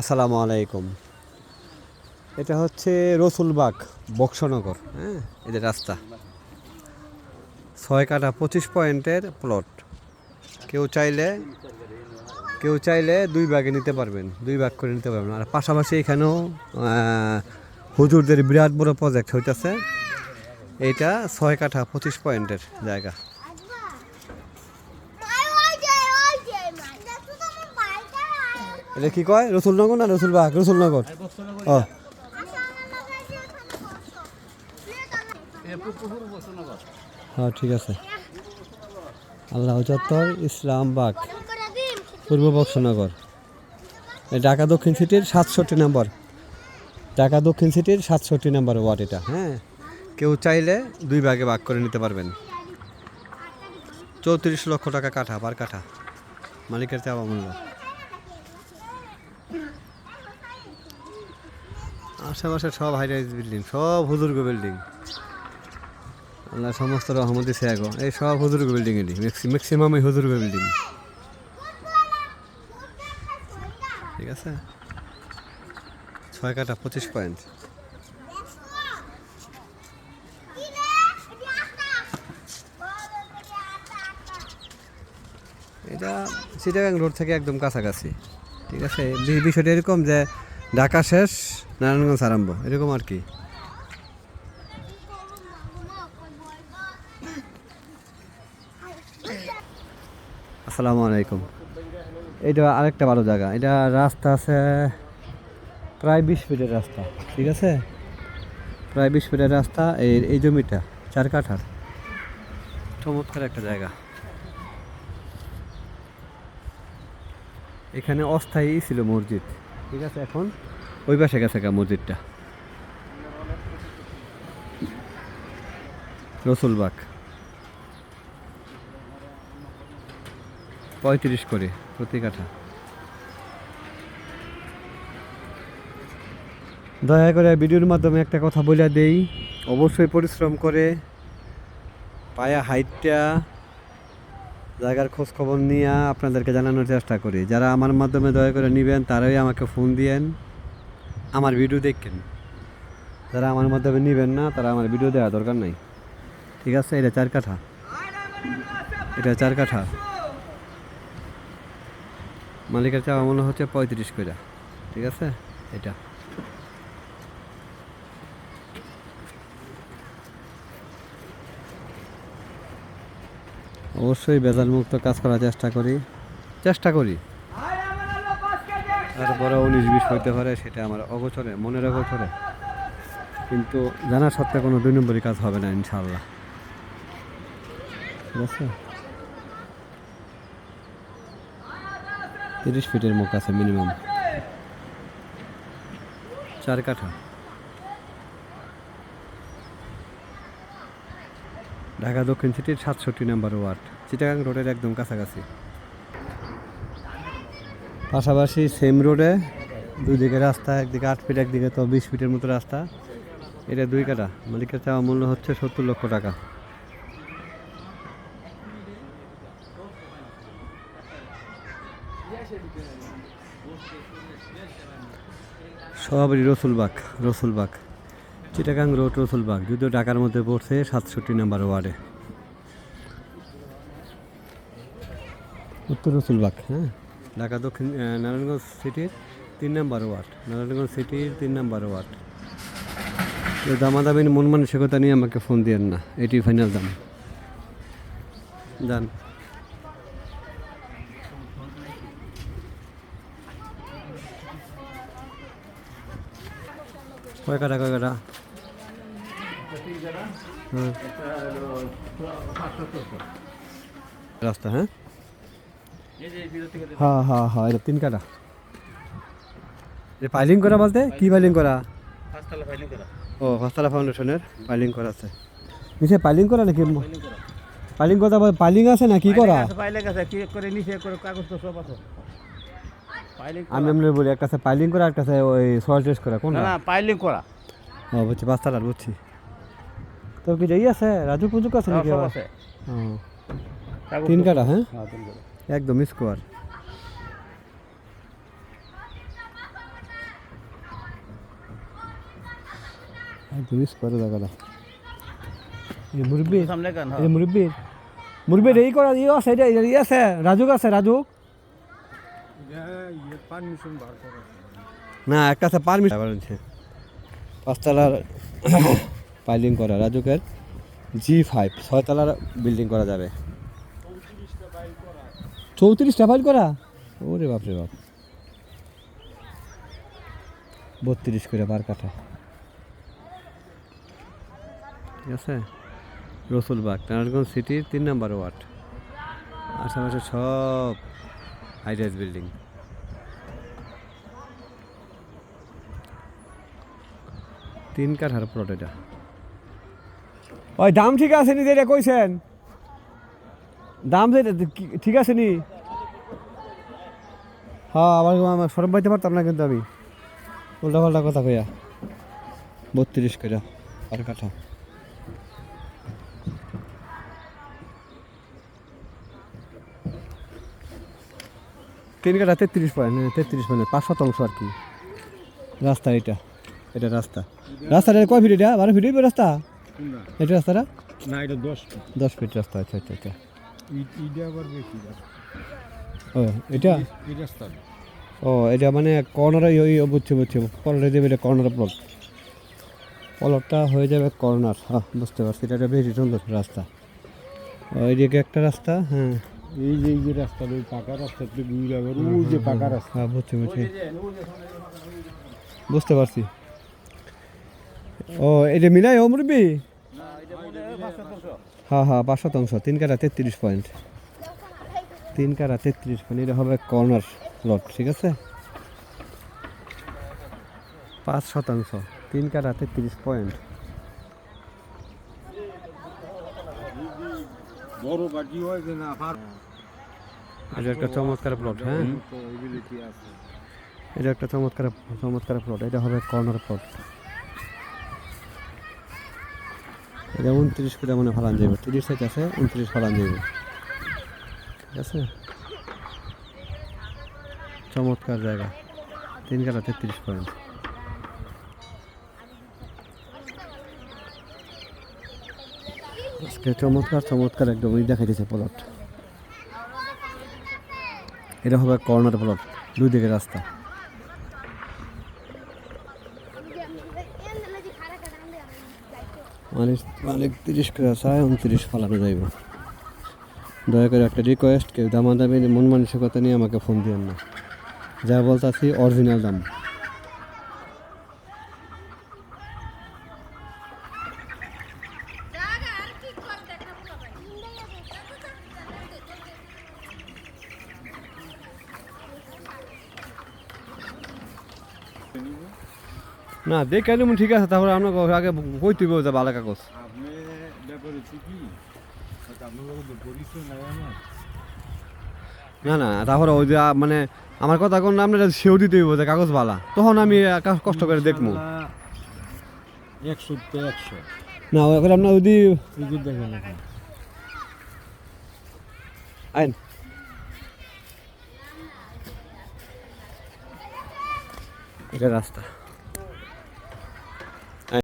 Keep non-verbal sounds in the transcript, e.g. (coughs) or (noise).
আসসালামু আলাইকুম। এটা হচ্ছে রসুলবাগ, বক্সনগর হ্যাঁ? এদের রাস্তা। ছয় কাঠা পঁচিশ পয়েন্টের প্লট কেউ চাইলে কেউ চাইলে দুই ভাগে নিতে পারবেন, দুই ভাগ করে নিতে পারবেন। আর পাশাপাশি এখানেও হুজুরদের বিরাট বড় প্রজেক্ট হইতেছে। এইটা ছয় কাঠা পঁচিশ পয়েন্টের জায়গা। এটা কি কয়? রসুলনগর না রসুলবাগ? রসুলনগর। ও। হ্যাঁ ঠিক আছে। আল্লাহ চত্বর ইসলামবাগ, পূর্ব বক্সনগর। ঢাকা দক্ষিণ সিটির সাতষট্টি নম্বর। ঢাকা দক্ষিণ সিটির সাতষট্টি নম্বর ওয়ার্ড এটা হ্যাঁ? কেউ চাইলে দুই ভাগে ভাগ করে নিতে পারবেন। চৌত্রিশ লক্ষ টাকা কাঠা, পার কাঠা। মালিকের চাওয়া মূল্য। আশেপাশে সব হাই রাইজ বিল্ডিং সব হুজুর্গ বিল্ডিং আল্লাহ সমস্ত রহমতি সেগো এই সব হুজুর্গ বিল্ডিং এটি ম্যাক্সিমামই হুজুর্গ বিল্ডিং ঠিক আছে? ছয় কাটা পঁচিশ পয়েন্ট এটা চিটাগাং রোড থেকে একদম কাছাকাছি। ঠিক আছে? বিষয়টা এরকম যে ঢাকা শেষ নারায়ণগঞ্জ আরম্ভ, এরকম আর কি। আসসালামু আলাইকুম। এইটা আরেকটা ভালো জায়গা, এটা রাস্তা আছে প্রায় বিশ ফিটের রাস্তা, ঠিক আছে? প্রায় বিশ ফিটের রাস্তা, এই এই জমিটা, চার কাঠার। চমৎকার একটা জায়গা। এখানে অস্থায়ী ছিল মসজিদ, ঠিক আছে এখন? ওই পাশে গেছে গা মসজিদটা। রসুলবাগ পঁয়ত্রিশ করে প্রতি কাঠা। দয়া করে ভিডিওর মাধ্যমে একটা কথা বলে দেই। অবশ্যই পরিশ্রম করে পায়া হাইটটা জায়গার খোঁজ খবর নিয়ে আপনাদেরকে জানানোর চেষ্টা করি। যারা আমার মাধ্যমে দয়া করে নেবেন তারাই আমাকে ফোন দিয়েন। আমার ভিডিও দেখেন। যারা আমার মাধ্যমে নেবেন না, তারা আমার ভিডিও দেওয়া দরকার নাই। ঠিক আছে? এটা চার কাঠা। এটা চার কাঠা। মালিকের চাওয়া মনে হচ্ছে পঁয়ত্রিশ কইরা। ঠিক আছে? এটা। অবশ্যই বেজাল মুক্ত কাজ করার চেষ্টা করি। চেষ্টা করি। তারপরে উনিশ বিশ হইতে পারে, সেটা আমার অগোচরে, মনের অগোচরে। কিন্তু জানা সত্ত্বে কোনো দুই নম্বরই কাজ হবে না ইনশাল্লাহ ঠিক আছে? তিরিশ ফিটের মুখ আছে মিনিমাম। চার কাঠা। ঢাকা দক্ষিণ সিটির সাতষট্টি নাম্বার ওয়ার্ড, চিটাগাং রোডের একদম কাছাকাছি। পাশাপাশি সেম রোডে দুই দিকে রাস্তা, একদিকে আট ফিট একদিকে তো বিশ ফিটের মতো রাস্তা। এটা দুই কাটা মালিকের চাওয়া মূল্য হচ্ছে সত্তর লক্ষ টাকা। সবারই রসুলবাগ রসুলবাগ চিটাগাং রোড রসুলবাগ যদিও ঢাকার মধ্যে পড়ছে সাতষট্টি নাম্বার ওয়ার্ডে। উত্তর রসুলবাগ হ্যাঁ? ঢাকা দক্ষিণ নারায়ণগঞ্জ সিটির তিন নাম্বার ওয়ার্ড। নারায়ণগঞ্জ সিটির তিন নাম্বার ওয়ার্ড। তো দামাদামি মন মানসিকতা নিয়ে আমাকে ফোন দিয়েন না। এটি ফাইনাল দাম। যান কয় কাটা রাস্তা হ্যাঁ? হ্যাঁ হ্যাঁ হ্যাঁ এটা তিন কাটা। পাইলিং করা বলতে? কি পাইলিং করা? ও হস্তলা ফাউন্ডেশনের পাইলিং করা আছে। নিচে পাইলিং করা নাকি? পাইলিং বল পাইলিং আছে না কি করা? পাইলে গেছে কি করে নিচে করে কাগজ তো সব আছে। আমি এমনি বলি একটা আছে পাইলিং করা একটা আছে ওই সয়েল টেস্ট করা না কোনটা? না পাইলিং করা। ও বুঝছি বাস্তালার বুঝছি। তো কি যাই আছে? রাজু পুজুক আছে নাকি আছে। তিন কাটা হ্যাঁ, তিন কাটা। একদম স্কোয়ার। একদম জায়গাটা। এই করা ইয়ে আছে রাজুক আছে না একটা পাঁচতলার (coughs) করা রাজুকের জি ফাইভ ছয়তলার বিল্ডিং করা যাবে। চৌত্রিশটা ফাইল করা? ওরে বাপরে বাপ। বত্রিশ করে বার কাঠা ঠিক আছে? রসুলবাগ নারায়ণগঞ্জ সিটির তিন নম্বর ওয়ার্ড। আশেপাশে সব হাইরাইজ বিল্ডিং তিন কাঠার প্লট এটা। ওই দাম ঠিক আছে নি যেটা কইছেন? দাম যেটা ঠিক আছে নি? হ্যাঁ আবার আমার সরব পারতাম না কিন্তু আমি। উল্টা পাল্টা কথা কইয়া। বত্রিশ করে আর কাঠা। তিন কাঠা তেত্রিশ পয়েন্ট তেত্রিশ পয়েন্ট পাঁচ শতাংশ আর কি। রাস্তা এটা এটা রাস্তা। রাস্তাটা কয় ফিট এটা? বারো ফিট রাস্তা? এটা রাস্তাটা? না এটা দশ দশ ফিট রাস্তা আচ্ছা আচ্ছা আচ্ছা। ও এটা? রাস্তা ও এটা মানে কর্নারে ওই বুঝছি বুঝছি। কর্নারে দেবে এটা কর্নার প্লট প্লটটা হয়ে যাবে কর্নার হ্যাঁ বুঝতে পারছি। এটা একটা বেশি সুন্দর রাস্তা। ও, এইদিকে একটা রাস্তা হ্যাঁ। এই যে এই যে রাস্তা ওই পাকা রাস্তা একটু ঘুরে আবার ওই যে পাকা রাস্তা। হ্যাঁ বুঝছি বুঝছি। বুঝতে পারছি। ও এটা মিলাই ও মুরব্বি? হ্যাঁ হ্যাঁ পাঁচ শতাংশ তিন কাটা তেত্রিশ পয়েন্ট। তিন কাটা তেত্রিশ পয়েন্ট এটা হবে কর্নার লট ঠিক আছে? পাঁচ শতাংশ তিন কাটা তেত্রিশ পয়েন্ট। এটা একটা চমৎকার প্লট হ্যাঁ? এটা একটা চমৎকার চমৎকার প্লট এটা হবে কর্নার প্লট এটা উনত্রিশ ফুটে মানে ফালান যাবে তিরিশ সাইজ আছে উনত্রিশ ফালান যাবে ঠিক আছে? চমৎকার জায়গা। তিন কাটা তেত্রিশ পয়েন্ট আজকে চমৎকার চমৎকার একদম ওই দেখা দিয়েছে প্লট। এটা হবে কর্নার প্লট, দুই দিকে রাস্তা। মালিক মালিক তিরিশ করে চায় উনত্রিশ ফালানো যাইব। দয়া করে একটা রিকোয়েস্ট কেউ দামাদামি, মন মানসিকতা নিয়ে আমাকে ফোন দিবেন না। যা বলতাছি অরিজিনাল দাম। না, দেখে ঠিক আছে, তারপরে আপনাকে আগে কই তুই যে ভালো কাগজ। আপনি কি না না, তারপরে ওই যে মানে আমার কথা কোন আপনার সেও দিতে হইব যে কাগজ বালা তখন আমি কষ্ট করে দেখব একশো একশো না এখন আপনার এখন আইন। এটা রাস্তা।